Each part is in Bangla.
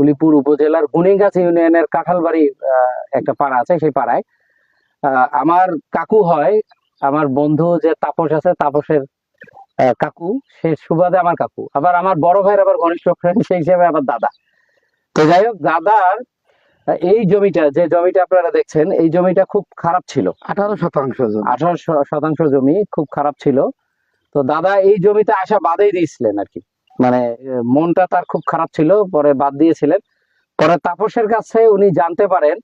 উলিপুর উপজেলার গুনিগাছ ইউনিয়নের কাঁঠালবাড়ি একটা পাড়া আছে সেই পাড়ায়। আমার কাকু হয় আমার বন্ধু যে তাপস আছে তাপসের কাকু সে সুবাদে আমার কাকু। আবার আমার বড় ভাইয়ের আবার ঘনিষ্ঠ ফ্রেন্ড সেই হিসেবে আমার দাদা। তো যাই হোক দাদার এই জমিটা যে জমিটা আপনারা দেখছেন এই জমিটা খুব খারাপ ছিল। আঠারো শতাংশ আঠারো শতাংশ জমি খুব খারাপ ছিল। তো দাদা এই জমিতে আসা বাদেই দিয়েছিলেন আর কি। মানে মনটা তার খুব খারাপ ছিল, পরে বাদ দিয়েছিলেন। পরে তাপসের কাছে উনি জানতে পারেন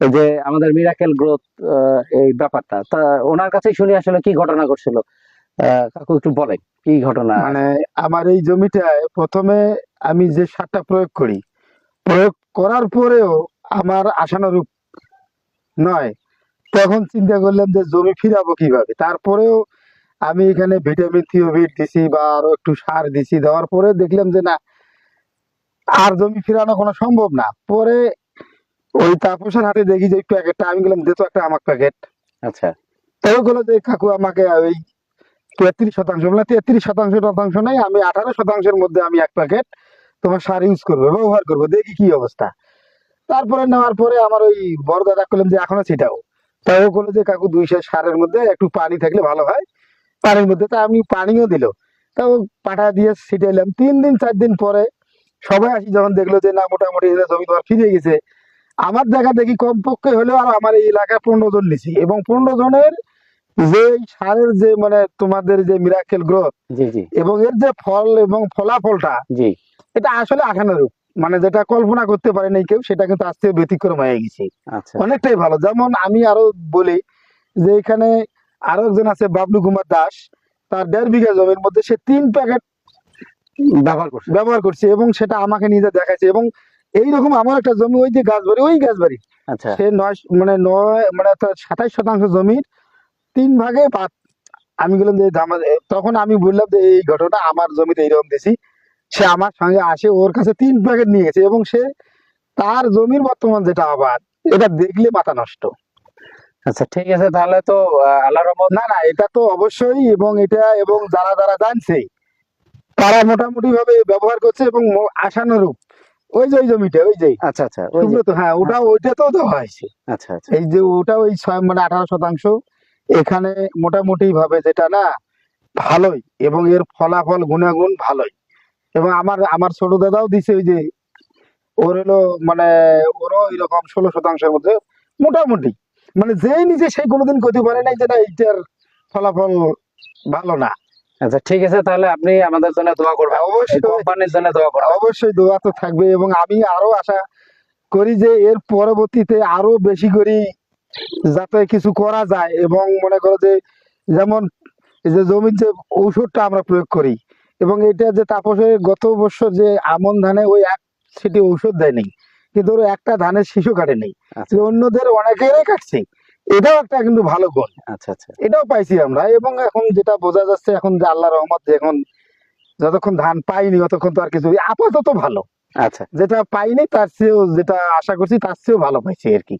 যে আমাদের মিরাকেল গ্রোথ এই ব্যাপারটা। তা ওনার কাছে শুনি আসলে কি ঘটনা ঘটছিল। কাকু একটু বলেন, কি ঘটনা? মানে আমার এই জমিটায় প্রথমে আমি যে সারটা প্রয়োগ করি, প্রয়োগ করার পরেও আমার আশানুরূপ নয়। তখন চিন্তা করলাম যে জমি ফিরাবো কীভাবে? তারপরেও আমি এখানে ভিটামিন থিওভিট দিছি বা আরও একটু সার দিছি। দেওয়ার পরে দেখলাম যে না আর জমি ফিরানো কোনো সম্ভব না। পরে ওই তাপসের হাতে দেখি যে প্যাকেটটা আমি গেলাম দে একটা আমার প্যাকেট। আচ্ছা। তাই বলে যে কাকু আমাকে ওই তেত্রিশ শতাংশ। বলে তেত্রিশ শতাংশ শতাংশ নাই আমি আঠারো শতাংশের মধ্যে আমি এক প্যাকেট তোমার সার ইউজ করব ব্যবহার করব দেখি কি অবস্থা। তারপরে নেওয়ার পরে আমার ওই বড় দাদা করলাম যে এখনও ছিটাও। তাই ও করল যে কাকু দুইশো সারের মধ্যে একটু পানি থাকলে ভালো হয়। পানির মধ্যে তা আমি পানিও দিল। তা পাঠা দিয়ে ছিটাইলাম তিন দিন চার দিন পরে সবাই আসি যখন দেখল যে না মোটামুটি জমি তোমার ফিরে গেছে। আমার দেখা দেখি কমপক্ষে হলেও আর আমার এই এলাকায় পনেরো জন নিছি এবং পনেরো জনের যে সারের যে মানে তোমাদের যে মিরাকেল গ্রোথ এবং এর যে ফল এবং ফলাফলটা এটা আসলে আশানুরূপ। মানে যেটা কল্পনা করতে পারেনি কেউ সেটা কিন্তু আজ থেকে ব্যতিক্রম হয়ে গেছে। আচ্ছা। অনেকটাই ভালো। যেমন আমি আরও বলি যে এখানে আরও একজন আছে বাবলু কুমার দাস। তার দেড় বিঘা জমির মধ্যে সে তিন প্যাকেট ব্যবহার করছে। ব্যবহার করছে এবং সেটা আমাকে নিজে দেখাচ্ছে এবং এইরকম আমার একটা জমি ওই যে গাছবাড়ি ওই গাছবাড়ি আচ্ছা। সে নয় মানে নয় মানে সাতাইশ শতাংশ জমির তিন ভাগে পাঁচ। আমি বললাম যে তখন আমি বললাম যে এই ঘটনা আমার জমিতে এইরকম দিছি সে আমার সঙ্গে আসে ওর কাছে তিন প্যাকেট নিয়ে গেছে এবং সে তার জমির বর্তমান যেটা আবাদ এটা দেখলে মাথা নষ্ট। আচ্ছা ঠিক আছে তাহলে তো আল্লাহ রহমত। না না এটা তো অবশ্যই এবং এটা এবং যারা যারা জানছে তারা মোটামুটি ভাবে ব্যবহার করছে এবং আশানুরূপ। ওই যে ওই জমিটা ওই যে। আচ্ছা আচ্ছা যে। হ্যাঁ ওটা ওইটাতেও দেওয়া হয়েছে আচ্ছা আচ্ছা। এই যে ওটা ওই ছয় মানে আঠারো শতাংশ। এখানে মোটামুটি ভাবে যেটা না ভালোই এবং এর ফলাফল গুণাগুণ ভালোই। এবং আমার আমার ছোট দাদাও দিছে ওই যে ওর হলো মানে ওরও এরকম ষোলো শতাংশের মধ্যে মোটামুটি। মানে যেই নিজে সেই কোনোদিন করতে পারে নাই যে না এইটার ফলাফল ভালো না। আচ্ছা ঠিক আছে তাহলে আপনি আমাদের জন্য দোয়া করবেন। অবশ্যই। কোম্পানির জন্য দোয়া করবেন। অবশ্যই দোয়া তো থাকবে এবং আমি আরও আশা করি যে এর পরবর্তীতে আরও বেশি করে যাতে কিছু করা যায় এবং মনে করো যে যেমন যে জমির যে ঔষধটা আমরা প্রয়োগ করি এবং এটা যে তাপসে গত বছর যে আমন ধানে ওই এক সেটি ঔষধ দেয়নি কিন্তু ওর একটা ধানের শিশু কাটে নেই আচ্ছা। অন্যদের অনেকেরই কাটছে। এটাও একটা কিন্তু ভালো গুণ আচ্ছা আচ্ছা। এটাও পাইছি আমরা। এবং এখন যেটা বোঝা যাচ্ছে এখন যে আল্লাহ রহমত যে এখন যতক্ষণ ধান পাইনি ততক্ষণ তো আর কিছু আপাতত ভালো। আচ্ছা। যেটা পাইনি তার চেয়েও যেটা আশা করছি তার চেয়েও ভালো পাইছি আর কি।